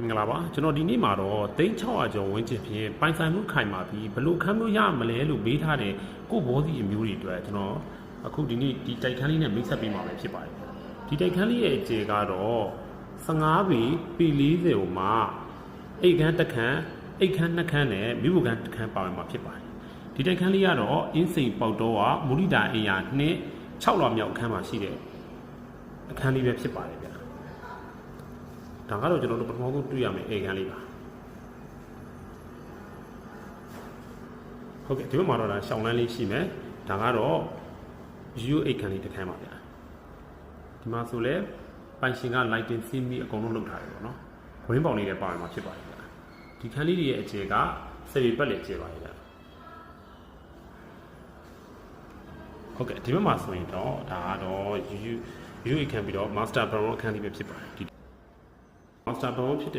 မင်္ဂလာပါကျွန်တော်ဒီနေ့မှာတော့3600ကျော်ဝန်းကျင်ဖြင့်ပိုင်ဆိုင်မှုခိုင်မာပြီးဘယ်လို့ခမ်းလို့ရမလဲလို့မေးထားတဲ့ကိုဘောစီအမျိုးတွေအတွက်ကျွန်တော်အခုဒီနေ့ဒီတိုက်ခန်းလေးနဲ့မိတ်ဆက်ပေးမှာပဲဖြစ်ပါတယ်ဒီတိုက်ခန်းလေးရဲ့အကျေကတော့15ပေပေ40ဟိုမှာအိတ်ခမ်းတစ်ခမ်းအိတ်ခမ်းနှစ်ခမ်းနဲ့မိဘခမ်းတစ်ခမ်းပါဝင်မှာဖြစ်ပါတယ်ဒီတိုက်ခန်းလေးကတော့အင်းစိန်ပေါက်တော့ကမူရိတာအိမ်ယာနှစ်6လွှာမြောက်အခန်းမှာရှိတဲ့အခန်းလေးပဲဖြစ်ပါတယ်ဗျာ ဒါကတော့ကျွန်တော်တို့ပထမဆုံးတွေ့ရမယ့်အိမ်ခန်းလေးပါဟုတ်ကဲ့ဒီဘက်မှာတော့ဒါရှောင်းလန်းလေးရှိမယ်ဒါကတော့ယူအိမ်ခန်းလေးတစ်ခန်းပါဗျာဒီမှာဆိုလဲပိုင်ရှင်က lighting scene ပြီးအကုန်လုံးလုပ်ထားတယ်ပေါ့နော်ဝင်းပေါင်လေးလည်းပါဝင်မှာဖြစ်ပါတယ်ဗျာဒီခန်းလေးတွေရဲ့အခြေကစေရီပတ်လေအခြေပါတယ်ဗျာဟုတ်ကဲ့ဒီဘက်မှာဆိုရင်တော့ဒါကတော့ယူယူအိမ်ခန်းပြီးတော့ master bedroom အခန်းလေးပဲဖြစ်ပါတယ် ဒီ master bedroom ဖြစ်တဲ့